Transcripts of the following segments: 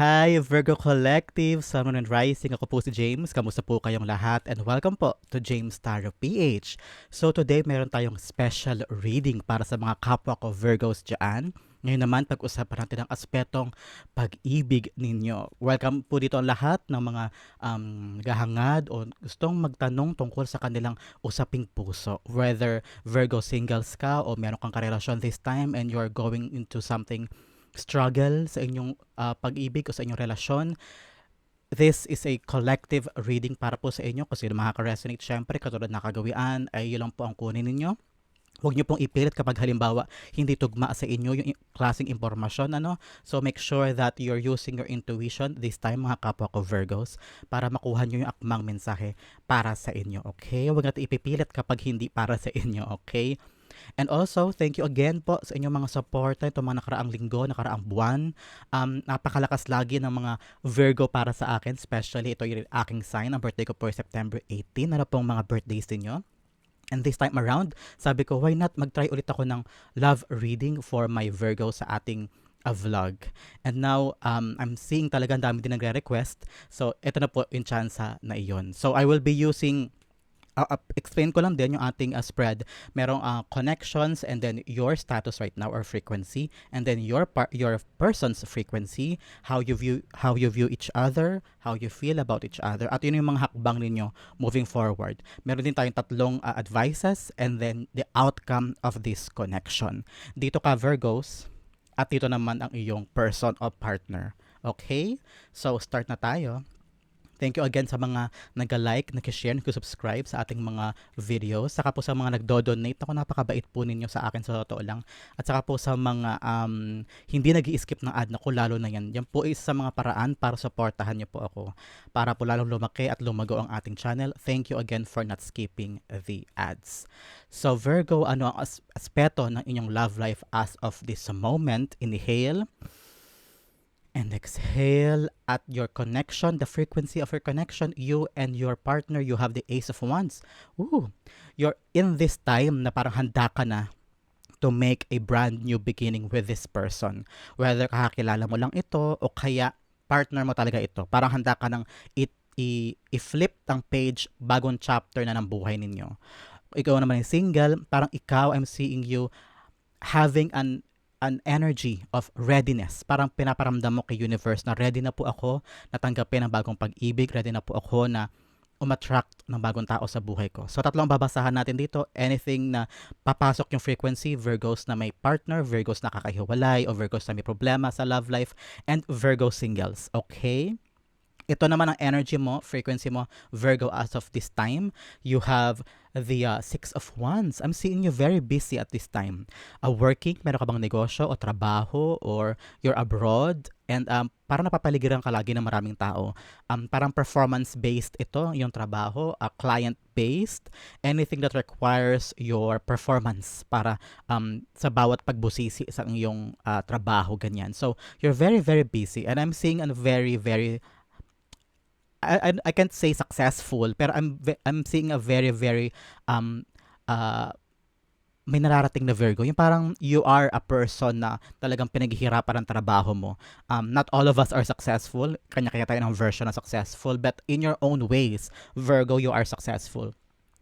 Hi Virgo Collective, Sun and Rising. Ako po si James. Kamusta po kayong lahat? And welcome po to James Tarot PH. So today meron tayong special reading para sa mga kapwa ko Virgos dyan. Ngayon naman, pag-usapan natin ang aspetong pag-ibig ninyo. Welcome po dito ang lahat ng mga um, gahangad o gustong magtanong tungkol sa kanilang usaping puso. Whether Virgo singles ka o meron kang karelasyon this time and you're going into something struggle sa inyong uh, pag-ibig o sa inyong relasyon, this is a collective reading para po sa inyo kasi makaka-resonate syempre katulad na kagawian ay yun lang po ang kunin ninyo. Huwag niyo pong ipilit kapag halimbawa hindi tugma sa inyo yung klaseng impormasyon ano. So make sure that you're using your intuition this time mga kapwa ko Virgos para makuha niyo yung akmang mensahe para sa inyo. Okay? Huwag natin ipipilit kapag hindi para sa inyo. Okay? And also, thank you again po sa inyong mga support itong mga nakaraang linggo, nakaraang buwan. Um, napakalakas lagi ng mga Virgo para sa akin, especially ito yung aking sign. Ang birthday ko po September 18. Ano pong mga birthdays ninyo? And this time around, sabi ko, why not mag-try ulit ako ng love reading for my Virgo sa ating a vlog. And now, um, I'm seeing talaga ang dami din nagre-request. So, ito na po yung chance na iyon. So, I will be using uh, uh, explain ko lang din yung ating uh, spread. Merong uh, connections and then your status right now or frequency and then your par- your person's frequency, how you view how you view each other, how you feel about each other. At yun yung mga hakbang ninyo moving forward. Meron din tayong tatlong uh, advices and then the outcome of this connection. Dito ka Virgos at dito naman ang iyong person or partner. Okay? So start na tayo. Thank you again sa mga nag-like, nag-share, nag-subscribe sa ating mga videos. Saka po sa mga nagdo-donate. Ako napakabait po ninyo sa akin sa totoo lang. At saka po sa mga um, hindi nag skip ng ad na ko, lalo na yan. Yan po is sa mga paraan para supportahan niyo po ako. Para po lalong lumaki at lumago ang ating channel. Thank you again for not skipping the ads. So Virgo, ano ang as- aspeto ng inyong love life as of this moment? Inhale and exhale at your connection, the frequency of your connection, you and your partner, you have the Ace of Wands. Ooh, you're in this time na parang handa ka na to make a brand new beginning with this person. Whether kakakilala mo lang ito o kaya partner mo talaga ito. Parang handa ka nang it, i- i-flip ang page bagong chapter na ng buhay ninyo. Ikaw naman yung single, parang ikaw, I'm seeing you having an an energy of readiness. Parang pinaparamdam mo kay universe na ready na po ako natanggapin ang bagong pag-ibig, ready na po ako na umattract ng bagong tao sa buhay ko. So tatlong babasahan natin dito, anything na papasok yung frequency, Virgos na may partner, Virgos na kakahiwalay, o Virgos na may problema sa love life, and Virgo singles. Okay? Ito naman ang energy mo, frequency mo, Virgo as of this time. You have the uh, Six of Wands. I'm seeing you very busy at this time. Uh, working, meron ka bang negosyo o trabaho or you're abroad and um, parang napapaligiran ka lagi ng maraming tao. Um, parang performance-based ito, yung trabaho, uh, client-based, anything that requires your performance para um, sa bawat pagbusisi sa iyong uh, trabaho, ganyan. So, you're very, very busy and I'm seeing a very, very I, I, can't say successful pero I'm I'm seeing a very very um uh may nararating na Virgo. Yung parang you are a person na talagang pinaghihirapan ang trabaho mo. Um, not all of us are successful. Kanya-kanya tayo ng version na successful. But in your own ways, Virgo, you are successful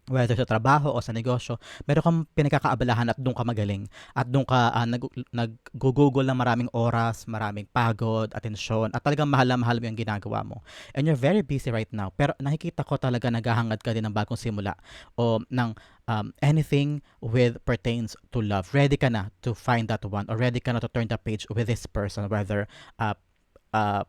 whether sa trabaho o sa negosyo, meron kang pinagkakaabalahan at doon ka magaling. At doon ka uh, nag, nag-google ng maraming oras, maraming pagod, atensyon, at talagang mahal na mahal mo yung ginagawa mo. And you're very busy right now. Pero nakikita ko talaga naghahangad ka din ng bagong simula o ng um, anything with pertains to love. Ready ka na to find that one or ready ka na to turn the page with this person, whether uh, uh,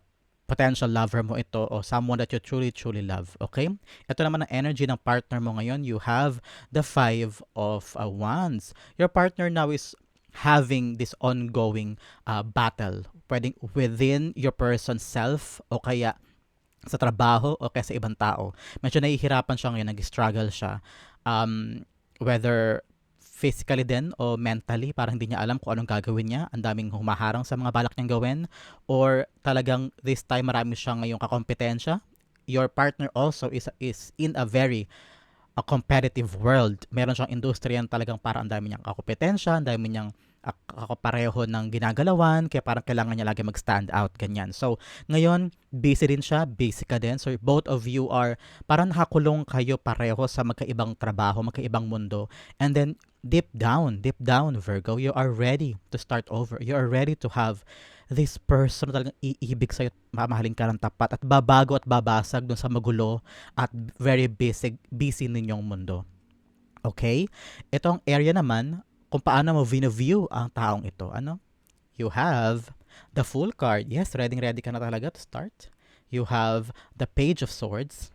potential lover mo ito o someone that you truly, truly love. Okay? Ito naman ang energy ng partner mo ngayon. You have the five of uh, wands. Your partner now is having this ongoing uh, battle. Pwedeng within your person's self o kaya sa trabaho o kaya sa ibang tao. Medyo nahihirapan siya ngayon, nag-struggle siya. Um, whether physically din o mentally, parang hindi niya alam kung anong gagawin niya. Ang daming humaharang sa mga balak niyang gawin. Or talagang this time marami siyang ngayong kakompetensya. Your partner also is, is in a very a competitive world. Meron siyang industriya talagang para ang dami niyang kakompetensya, ang dami niyang ak- ako ng ginagalawan, kaya parang kailangan niya lagi mag-stand out, ganyan. So, ngayon, busy din siya, busy ka din. So, both of you are, parang nakakulong kayo pareho sa magkaibang trabaho, magkaibang mundo. And then, deep down, deep down, Virgo, you are ready to start over. You are ready to have this person talagang iibig sa'yo, mamahalin ka ng tapat at babago at babasag dun sa magulo at very busy, busy ninyong mundo. Okay? Itong area naman, kung paano mo view ang taong ito. Ano? You have the full card. Yes, ready ready ka na talaga to start. You have the page of swords.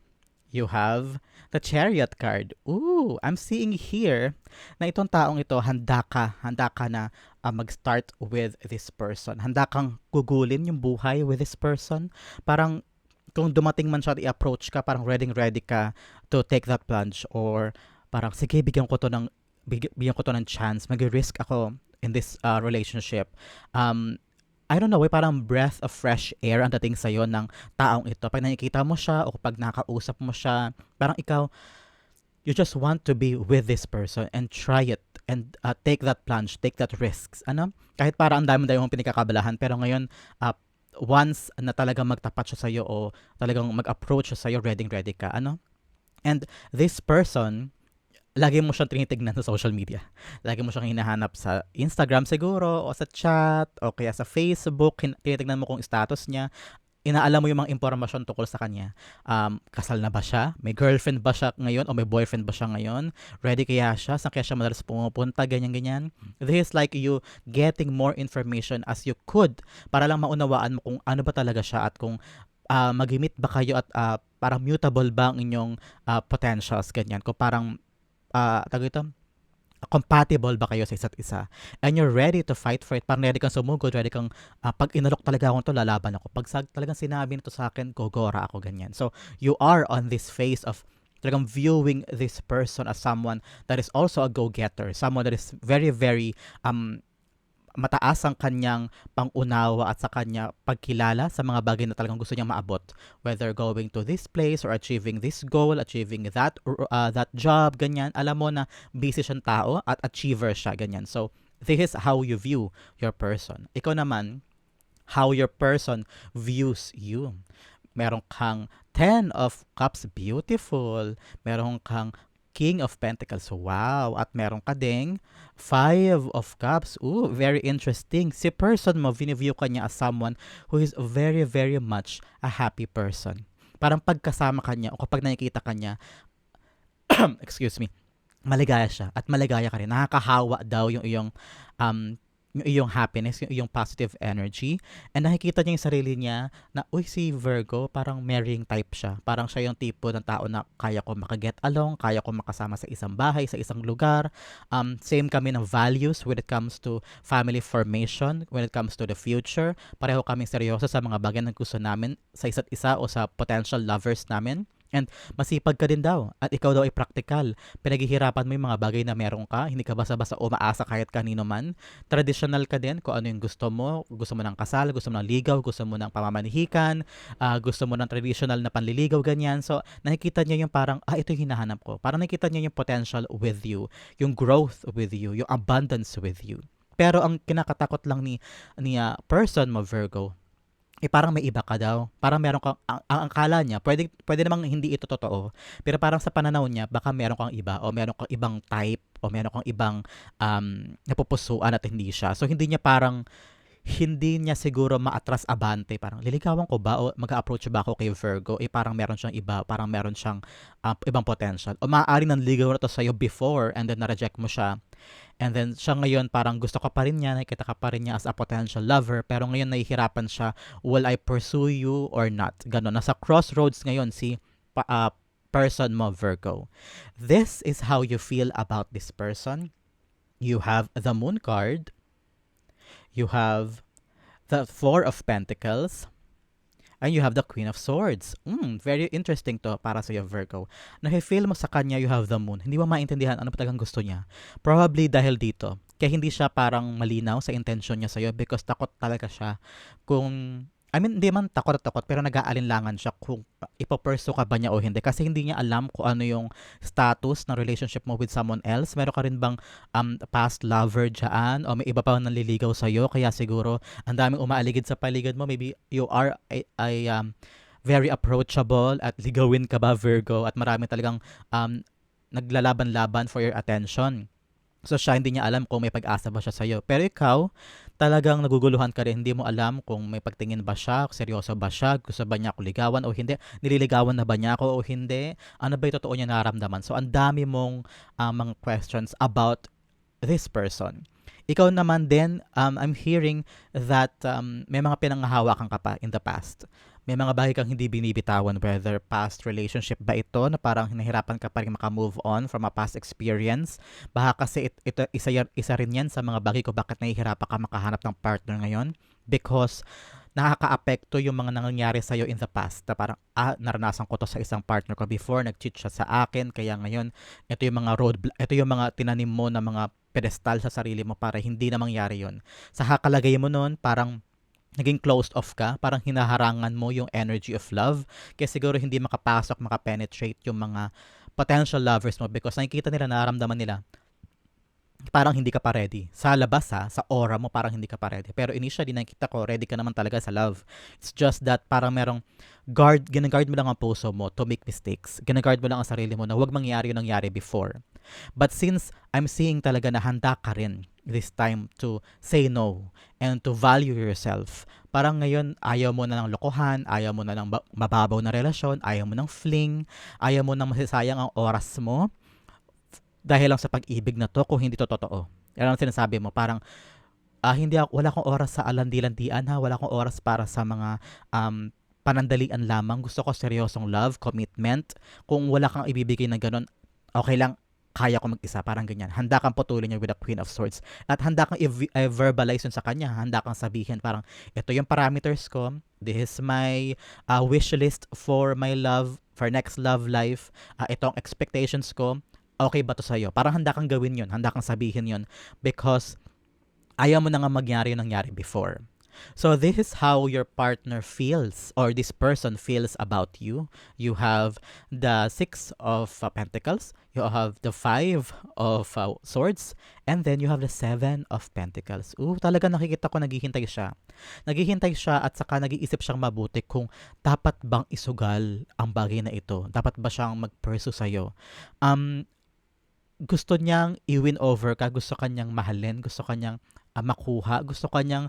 You have the chariot card. Ooh, I'm seeing here na itong taong ito, handa ka, handa ka na uh, mag-start with this person. Handa kang gugulin yung buhay with this person. Parang kung dumating man siya at i-approach ka, parang ready ready ka to take that plunge or parang sige, bigyan ko to ng big, bigyan ko to ng chance, mag-risk ako in this uh, relationship. Um, I don't know, eh, parang breath of fresh air ang dating sa'yo ng taong ito. Pag nakikita mo siya o pag nakausap mo siya, parang ikaw, you just want to be with this person and try it and uh, take that plunge, take that risks. Ano? Kahit para ang dami-dami mong pinagkakabalahan, pero ngayon, uh, once na talagang magtapat siya sa'yo o talagang mag-approach siya sa'yo, ready-ready ka. Ano? And this person, lagi mo siyang tinitignan sa social media. Lagi mo siyang hinahanap sa Instagram siguro, o sa chat, o kaya sa Facebook, tinitignan mo kung status niya. Inaalam mo yung mga impormasyon tungkol sa kanya. Um, kasal na ba siya? May girlfriend ba siya ngayon? O may boyfriend ba siya ngayon? Ready kaya siya? Saan kaya siya madalas pumupunta? Ganyan-ganyan. This is like you getting more information as you could para lang maunawaan mo kung ano ba talaga siya at kung uh, mag-meet ba kayo at uh, parang mutable ba ang inyong uh, potentials, ganyan. Kung parang uh, tawag ito, compatible ba kayo sa isa't isa? And you're ready to fight for it. Parang ready kang sumugod, ready kang, uh, pag inalok talaga ako to lalaban ako. Pag sag, talagang sinabi nito sa akin, gogora ako, ganyan. So, you are on this phase of talagang viewing this person as someone that is also a go-getter, someone that is very, very um, mataas ang kanyang pangunawa at sa kanya pagkilala sa mga bagay na talagang gusto niyang maabot. Whether going to this place or achieving this goal, achieving that uh, that job, ganyan. Alam mo na busy siyang tao at achiever siya, ganyan. So, this is how you view your person. Ikaw naman, how your person views you. Meron kang 10 of cups, beautiful. Meron kang King of Pentacles. Wow! At meron ka ding Five of Cups. Ooh, very interesting. Si person mo, viniview ka niya as someone who is very, very much a happy person. Parang pagkasama ka niya o kapag nakikita ka niya, excuse me, maligaya siya at maligaya ka rin. Nakakahawa daw yung iyong um, yung iyong happiness, yung iyong positive energy. And nakikita niya yung sarili niya na, uy, si Virgo, parang marrying type siya. Parang siya yung tipo ng tao na kaya ko makaget along, kaya ko makasama sa isang bahay, sa isang lugar. Um, same kami ng values when it comes to family formation, when it comes to the future. Pareho kami seryoso sa mga bagay na gusto namin sa isa't isa o sa potential lovers namin. And masipag ka din daw at ikaw daw ay practical. Pinaghihirapan mo yung mga bagay na meron ka, hindi ka basta-basta umaasa kahit kanino man. Traditional ka din kung ano yung gusto mo. Gusto mo ng kasal, gusto mo ng ligaw, gusto mo ng pamamanihikan, uh, gusto mo ng traditional na panliligaw, ganyan. So, nakikita niya yung parang, ah, ito yung hinahanap ko. Parang nakikita niya yung potential with you, yung growth with you, yung abundance with you. Pero ang kinakatakot lang ni, ni uh, person mo, Virgo, eh parang may iba ka daw. Parang meron kang, ang, ang akala niya, pwede, pwede namang hindi ito totoo. Pero parang sa pananaw niya, baka meron kang iba o meron kang ibang type o meron kang ibang um, napupusuan at hindi siya. So hindi niya parang, hindi niya siguro maatras abante. Parang liligawan ko ba o mag-approach ba ako kay Virgo? Eh parang meron siyang iba, parang meron siyang uh, ibang potential. O maaari nang ligaw na to sa'yo before and then na-reject mo siya And then siya ngayon parang gusto ka pa rin niya, nakikita ka pa rin niya as a potential lover, pero ngayon nahihirapan siya, will I pursue you or not? Ganon. Nasa crossroads ngayon si uh, person mo, Virgo. This is how you feel about this person. You have the moon card. You have the four of pentacles. And you have the Queen of Swords. Mm, very interesting to para sa iyo, Virgo. Nafe-feel mo sa kanya you have the moon. Hindi mo maintindihan ano pa talagang gusto niya. Probably dahil dito. Kaya hindi siya parang malinaw sa intention niya sa iyo because takot talaga siya kung I mean, hindi man takot at takot, pero nag-aalinlangan siya kung ipopursue ka ba niya o hindi. Kasi hindi niya alam kung ano yung status ng relationship mo with someone else. Meron ka rin bang um, past lover dyan? O may iba pa nanliligaw sa'yo? Kaya siguro, ang daming umaaligid sa paligid mo. Maybe you are a, a um, very approachable at ligawin ka ba, Virgo? At marami talagang um, naglalaban-laban for your attention. So siya hindi niya alam kung may pag-asa ba siya sa iyo. Pero ikaw, talagang naguguluhan ka rin, hindi mo alam kung may pagtingin ba siya, seryoso ba siya, gusto ba niya ako ligawan o hindi, nililigawan na ba niya ako o hindi, ano ba yung totoo niya nararamdaman. So ang dami mong uh, mga questions about this person. Ikaw naman din, um, I'm hearing that um, may mga pinanghahawakan ka pa in the past may mga bagay kang hindi binibitawan whether past relationship ba ito na parang hinahirapan ka pa rin makamove on from a past experience. Baka kasi it, ito, isa, isa rin yan sa mga bagay ko bakit nahihirapan ka makahanap ng partner ngayon because nakaka-apekto yung mga nangyayari sa'yo in the past na parang, ah, naranasan ko to sa isang partner ko before, nag-cheat siya sa akin, kaya ngayon, ito yung mga road, ito yung mga tinanim mo na mga pedestal sa sarili mo para hindi na mangyari yon Sa hakalagay mo noon, parang naging closed off ka, parang hinaharangan mo yung energy of love, kaya siguro hindi makapasok, makapenetrate yung mga potential lovers mo because nakikita nila, nararamdaman nila, parang hindi ka pa ready. Sa labas ha, sa aura mo parang hindi ka pa ready. Pero initially nakita ko, ready ka naman talaga sa love. It's just that parang merong guard, ginaguard mo lang ang puso mo to make mistakes. Ginaguard mo lang ang sarili mo na huwag mangyari yung nangyari before. But since I'm seeing talaga na handa ka rin this time to say no and to value yourself. Parang ngayon, ayaw mo na ng lokohan, ayaw mo na ng mababaw na relasyon, ayaw mo ng fling, ayaw mo nang masisayang ang oras mo dahil lang sa pag-ibig na to kung hindi to totoo. Yan ang sinasabi mo, parang uh, hindi ako, wala akong oras sa alandilantian ha, wala akong oras para sa mga um, panandalian lamang. Gusto ko seryosong love, commitment. Kung wala kang ibibigay na ganun, okay lang, kaya ko mag-isa, parang ganyan. Handa kang putulin niya with the Queen of Swords. At handa kang i-verbalize yun sa kanya. Handa kang sabihin, parang, ito yung parameters ko. This is my uh, wish list for my love, for next love life. Uh, itong expectations ko. Okay ba to sa'yo? Parang handa kang gawin yun. Handa kang sabihin yun. Because, ayaw mo na nga magyari yung nangyari before. So this is how your partner feels or this person feels about you. You have the 6 of uh, pentacles, you have the 5 of uh, swords, and then you have the 7 of pentacles. Ooh, talaga nakikita ko naghihintay siya. Naghihintay siya at saka nag-iisip siyang mabuti kung dapat bang isugal ang bagay na ito. Dapat ba siyang mag-pursue sa'yo. Um, gusto niyang i-win over ka, gusto kanyang mahalin, gusto kanyang uh, makuha, gusto kanyang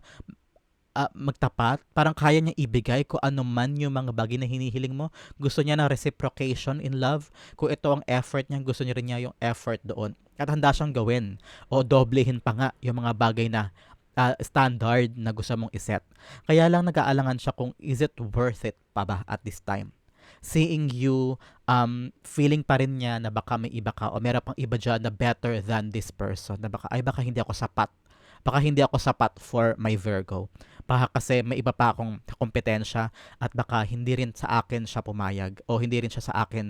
uh, magtapat, parang kaya niya ibigay kung ano man yung mga bagay na hinihiling mo. Gusto niya ng reciprocation in love. Kung ito ang effort niya, gusto niya rin niya yung effort doon. At handa siyang gawin o doblehin pa nga yung mga bagay na uh, standard na gusto mong iset. Kaya lang nag-aalangan siya kung is it worth it pa ba at this time. Seeing you, um, feeling pa rin niya na baka may iba ka o meron pang iba dyan na better than this person. Na baka, ay baka hindi ako sapat. Baka hindi ako sapat for my Virgo. Baka kasi may iba pa akong kompetensya at baka hindi rin sa akin siya pumayag o hindi rin siya sa akin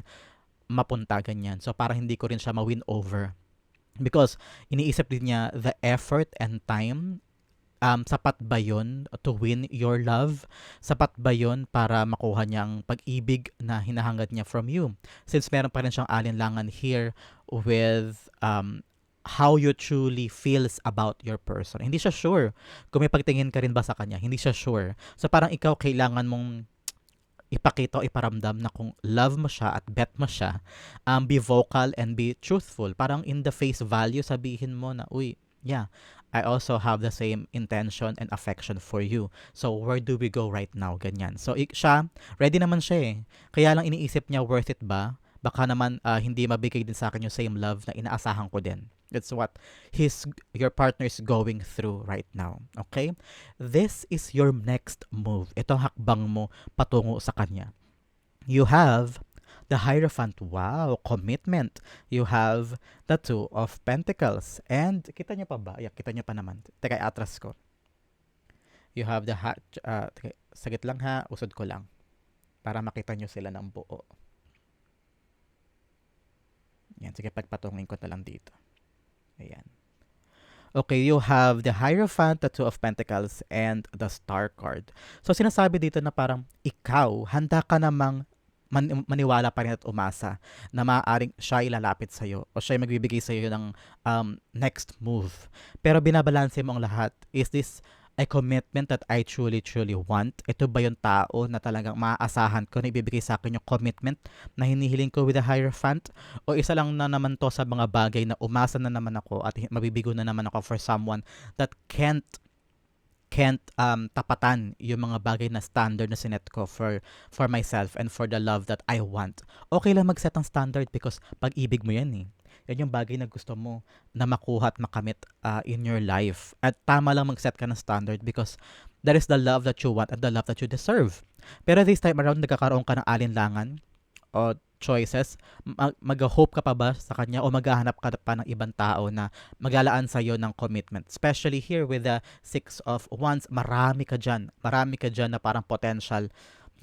mapunta ganyan. So para hindi ko rin siya ma-win over. Because iniisip din niya the effort and time um, sapat ba yun to win your love? Sapat ba yun para makuha niya ang pag-ibig na hinahangad niya from you? Since meron pa rin siyang alinlangan here with um, how you truly feels about your person. Hindi siya sure kung may pagtingin ka rin ba sa kanya. Hindi siya sure. So parang ikaw kailangan mong ipakita o iparamdam na kung love mo siya at bet mo siya, um, be vocal and be truthful. Parang in the face value, sabihin mo na, uy, yeah, I also have the same intention and affection for you. So, where do we go right now? Ganyan. So, ik- siya, ready naman siya eh. Kaya lang iniisip niya, worth it ba? Baka naman uh, hindi mabigay din sa akin yung same love na inaasahan ko din. That's what his your partner is going through right now. Okay? This is your next move. Ito hakbang mo patungo sa kanya. You have the Hierophant. Wow, commitment. You have the Two of Pentacles. And kita niyo pa ba? Yeah, kita niyo pa naman. Teka, atras ko. You have the ha- uh, teka, sagit lang ha, usod ko lang para makita niyo sila ng buo. Yan, sige pagpatungin ko na lang dito. Ayan. Okay, you have the Hierophant, the Two of Pentacles, and the Star card. So sinasabi dito na parang ikaw, handa ka namang man- maniwala pa rin at umasa na maaaring siya ilalapit sa iyo o siya ay magbibigay sa iyo ng um, next move. Pero binabalanse mo ang lahat. Is this a commitment that I truly, truly want? Ito ba yung tao na talagang maaasahan ko na ibibigay sa akin yung commitment na hinihiling ko with the Hierophant? O isa lang na naman to sa mga bagay na umasa na naman ako at mabibigo na naman ako for someone that can't can't um, tapatan yung mga bagay na standard na sinet ko for for myself and for the love that I want. Okay lang mag-set ng standard because pag-ibig mo yan eh. Yan yung bagay na gusto mo na makuha at makamit uh, in your life. At tama lang mag-set ka ng standard because that is the love that you want and the love that you deserve. Pero this time around, nagkakaroon ka ng alinlangan o choices, mag- mag-hope ka pa ba sa kanya o maghahanap ka pa ng ibang tao na maglalaan sa iyo ng commitment. Especially here with the Six of Wands, marami ka dyan. Marami ka dyan na parang potential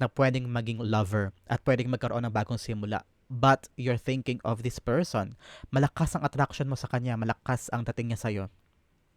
na pwedeng maging lover at pwedeng magkaroon ng bagong simula. But you're thinking of this person. Malakas ang attraction mo sa kanya, malakas ang dating niya sa'yo.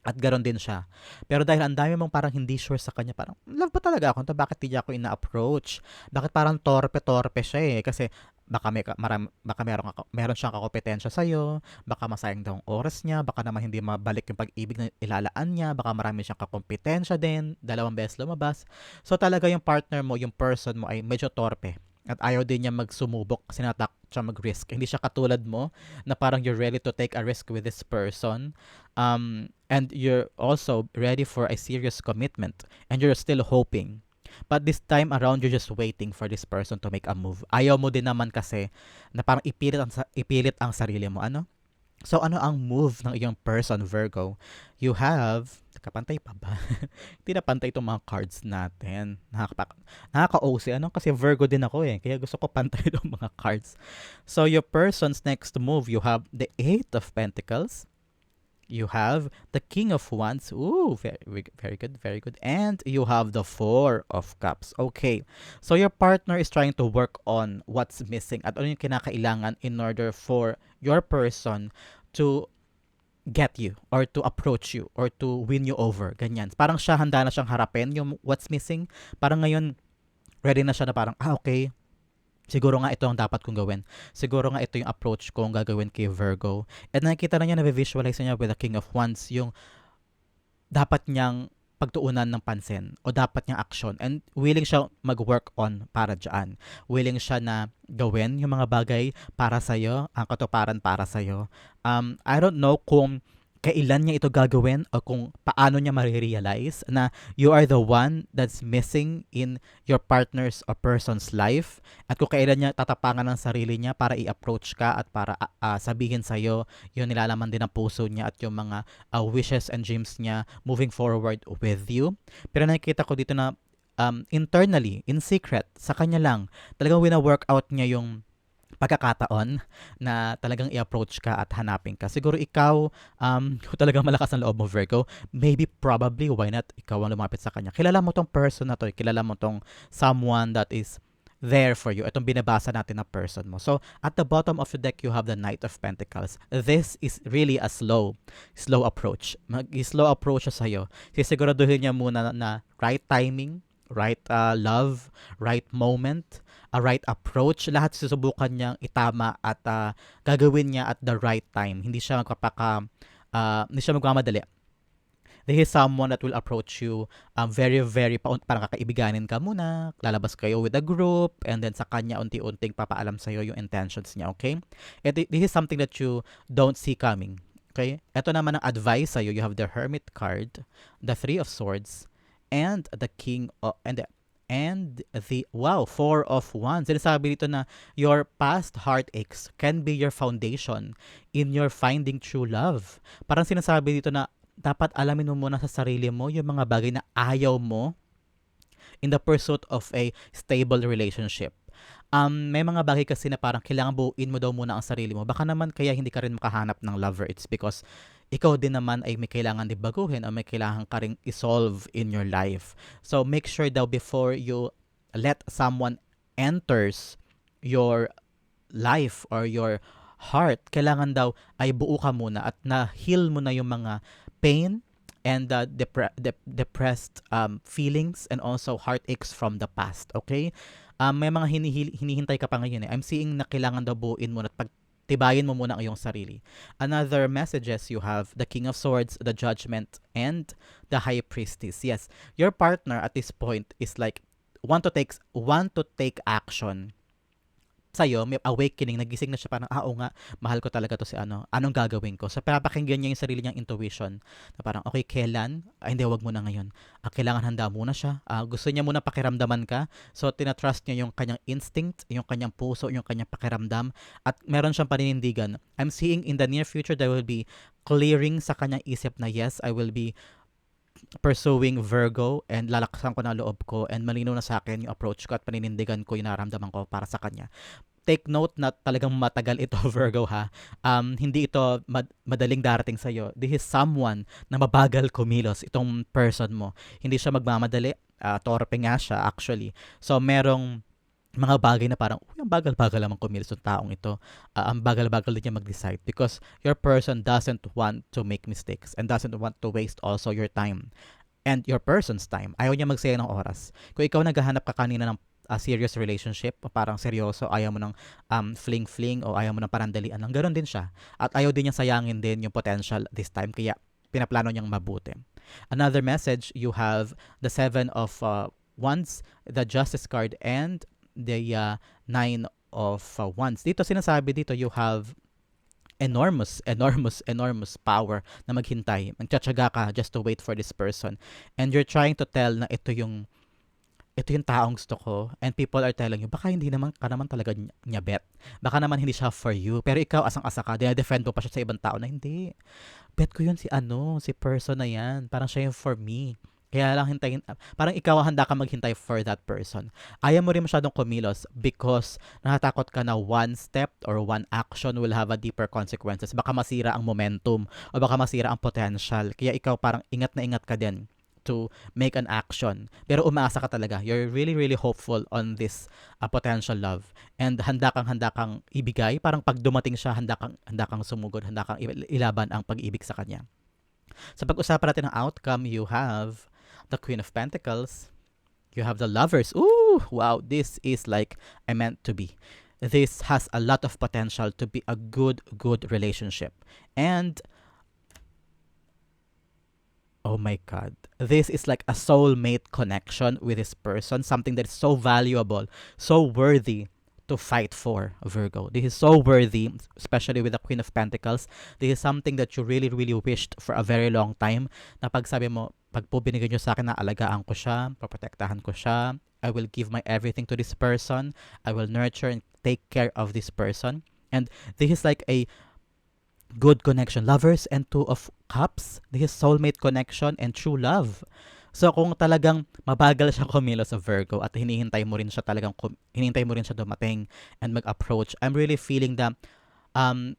At garon din siya. Pero dahil ang dami mong parang hindi sure sa kanya, parang, love ba talaga ako? Bakit hindi ako ina-approach? Bakit parang torpe-torpe siya eh? Kasi baka may maram, baka meron meron siyang kakompetensya sa iyo, baka masayang daw oras niya, baka naman hindi mabalik yung pag-ibig na ilalaan niya, baka marami siyang kakompetensya din, dalawang beses lumabas. So talaga yung partner mo, yung person mo ay medyo torpe. At ayaw din niya magsumubok kasi natak siya mag-risk. Hindi siya katulad mo na parang you're ready to take a risk with this person. Um, and you're also ready for a serious commitment. And you're still hoping But this time around, you're just waiting for this person to make a move. Ayaw mo din naman kasi na parang ipilit ang, ipilit ang sarili mo. Ano? So, ano ang move ng iyong person, Virgo? You have, nakapantay pa ba? Hindi na pantay itong mga cards natin. Nakaka, nakaka-OC. Ano? Kasi Virgo din ako eh. Kaya gusto ko pantay itong mga cards. So, your person's next move, you have the Eight of Pentacles. You have the King of Wands. Ooh, very, very good, very good. And you have the Four of Cups. Okay. So your partner is trying to work on what's missing at ano yung kinakailangan in order for your person to get you or to approach you or to win you over. Ganyan. Parang siya handa na siyang harapin yung what's missing. Parang ngayon, ready na siya na parang, ah, okay, siguro nga ito ang dapat kong gawin. Siguro nga ito yung approach kong gagawin kay Virgo. And nakikita na niya, na-visualize niya with the King of Wands, yung dapat niyang pagtuunan ng pansin o dapat niyang action and willing siya mag-work on para dyan. Willing siya na gawin yung mga bagay para sa'yo, ang katuparan para sa'yo. Um, I don't know kung kailan niya ito gagawin o kung paano niya marirealize na you are the one that's missing in your partner's or person's life at kung kailan niya tatapangan ng sarili niya para i-approach ka at para uh, sabihin sa'yo yung nilalaman din ng puso niya at yung mga uh, wishes and dreams niya moving forward with you. Pero nakikita ko dito na um, internally, in secret, sa kanya lang, talagang wina-work out niya yung pagkakataon na talagang i-approach ka at hanapin ka. Siguro ikaw, um, kung talagang malakas ang loob mo, Virgo, maybe, probably, why not, ikaw ang lumapit sa kanya. Kilala mo tong person na to, kilala mo tong someone that is there for you. Itong binabasa natin na person mo. So, at the bottom of the deck, you have the Knight of Pentacles. This is really a slow, slow approach. Mag-slow approach siya sa'yo. Sisiguraduhin niya muna na, na right timing, right uh, love, right moment, a right approach. Lahat susubukan niyang itama at uh, gagawin niya at the right time. Hindi siya magpapaka, uh, hindi siya magmamadali. There is someone that will approach you um, very, very, pa- parang kakaibiganin ka muna, lalabas kayo with a group, and then sa kanya unti-unting papaalam sa'yo yung intentions niya, okay? And this is something that you don't see coming, okay? Ito naman ang advice sa'yo. You have the Hermit card, the Three of Swords, and the King of, and the and the wow four of wands sinasabi dito na your past heartaches can be your foundation in your finding true love parang sinasabi dito na dapat alamin mo muna sa sarili mo yung mga bagay na ayaw mo in the pursuit of a stable relationship um, may mga bagay kasi na parang kailangan buuin mo daw muna ang sarili mo. Baka naman kaya hindi ka rin makahanap ng lover. It's because ikaw din naman ay may kailangan din baguhin o may kailangan ka rin isolve in your life. So make sure daw before you let someone enters your life or your heart, kailangan daw ay buo ka muna at na-heal mo na yung mga pain and uh, depre- dep- depressed um, feelings and also heartaches from the past. Okay? Um, may mga hinihil- hinihintay ka pa ngayon eh. I'm seeing na kailangan daw buuin mo at pagtibayin mo muna ang iyong sarili. Another messages you have the King of Swords, the Judgment, and the High Priestess. Yes, your partner at this point is like want to take want to take action sa'yo, may awakening, nagising na siya parang, ah, nga, mahal ko talaga to si ano, anong gagawin ko? So, pinapakinggan niya yung sarili niyang intuition, na parang, okay, kailan? Ah, hindi, wag mo na ngayon. Ah, kailangan handa muna siya. Ah, gusto niya muna pakiramdaman ka. So, tinatrust niya yung kanyang instinct, yung kanyang puso, yung kanyang pakiramdam, at meron siyang paninindigan. I'm seeing in the near future, there will be clearing sa kanyang isip na, yes, I will be pursuing Virgo and lalakasan ko na loob ko and malinaw na sa akin yung approach ko at paninindigan ko yung naramdaman ko para sa kanya take note na talagang matagal ito Virgo ha. Um, hindi ito mad- madaling darating sa iyo. This is someone na mabagal kumilos itong person mo. Hindi siya magmamadali. Uh, torpe nga siya actually. So merong mga bagay na parang, uy, ang bagal-bagal naman kumilos ng taong ito. Uh, ang bagal-bagal din niya mag-decide because your person doesn't want to make mistakes and doesn't want to waste also your time and your person's time. Ayaw niya magsayang ng oras. Kung ikaw naghahanap ka kanina ng a serious relationship, parang seryoso, ayaw mo ng um, fling-fling o ayaw mo ng parandalian lang. Ganon din siya. At ayaw din niya sayangin din yung potential this time, kaya pinaplano niyang mabuti. Another message, you have the Seven of uh, Wands, the Justice card, and the uh, Nine of uh, Wands. Dito sinasabi dito, you have enormous, enormous, enormous power na maghintay. Magtsatsaga ka just to wait for this person. And you're trying to tell na ito yung ito yung taong gusto ko and people are telling you, baka hindi naman ka naman talaga niya bet. Baka naman hindi siya for you. Pero ikaw, asang-asa ka, defend mo pa siya sa ibang tao na hindi. Bet ko yun si ano, si person na yan. Parang siya yung for me. Kaya lang hintayin, parang ikaw handa ka maghintay for that person. Ayaw mo rin masyadong kumilos because natatakot ka na one step or one action will have a deeper consequences. Baka masira ang momentum o baka masira ang potential. Kaya ikaw parang ingat na ingat ka din to make an action. Pero umaasa ka talaga. You're really, really hopeful on this uh, potential love. And handa kang, handa kang ibigay. Parang pag dumating siya, handa kang, handa kang sumugod, handa kang ilaban ang pag-ibig sa kanya. Sa pag-usapan natin ng outcome, you have the Queen of Pentacles. You have the Lovers. Ooh, wow, this is like I meant to be. This has a lot of potential to be a good, good relationship. And Oh my God. This is like a soulmate connection with this person, something that is so valuable, so worthy to fight for, Virgo. This is so worthy, especially with the Queen of Pentacles. This is something that you really, really wished for a very long time. Na pag sabi mo, pag po binigay nyo sa akin na alagaan ko siya, paprotektahan ko siya, I will give my everything to this person, I will nurture and take care of this person. And this is like a good connection. Lovers and Two of Cups, this is soulmate connection and true love. So kung talagang mabagal siya kumilos sa Virgo at hinihintay mo rin siya talagang hinihintay mo rin siya dumating and mag-approach, I'm really feeling that um,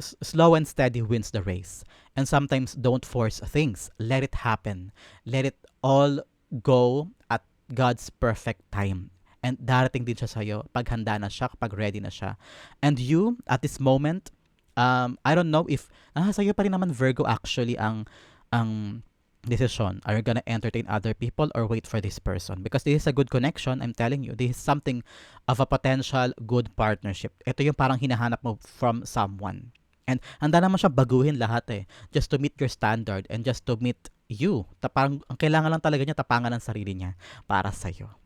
slow and steady wins the race. And sometimes don't force things. Let it happen. Let it all go at God's perfect time. And darating din siya sa'yo pag handa na siya, pag ready na siya. And you, at this moment, um, I don't know if, ah, sa'yo pa rin naman Virgo actually ang, ang decision. Are you gonna entertain other people or wait for this person? Because this is a good connection, I'm telling you. This is something of a potential good partnership. Ito yung parang hinahanap mo from someone. And handa naman siya baguhin lahat eh. Just to meet your standard and just to meet you. Ta parang, ang kailangan lang talaga niya tapangan ng sarili niya para sa'yo.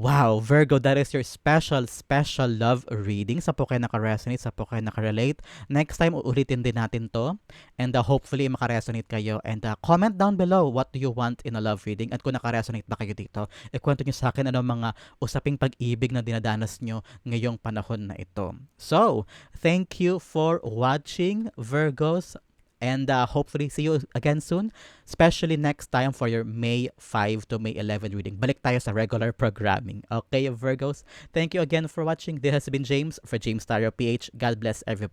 Wow, Virgo, that is your special, special love reading. Sa po kayo naka-resonate, sa po kayo naka-relate. Next time, uulitin din natin to. And uh, hopefully, maka-resonate kayo. And uh, comment down below what do you want in a love reading. At kung naka-resonate ba kayo dito, ikwento nyo sa akin ano mga usaping pag-ibig na dinadanas nyo ngayong panahon na ito. So, thank you for watching, Virgos. And uh, hopefully see you again soon, especially next time for your May 5 to May 11 reading. Balik tayo sa regular programming. Okay, Virgos? Thank you again for watching. This has been James for James Tarot PH. God bless everybody.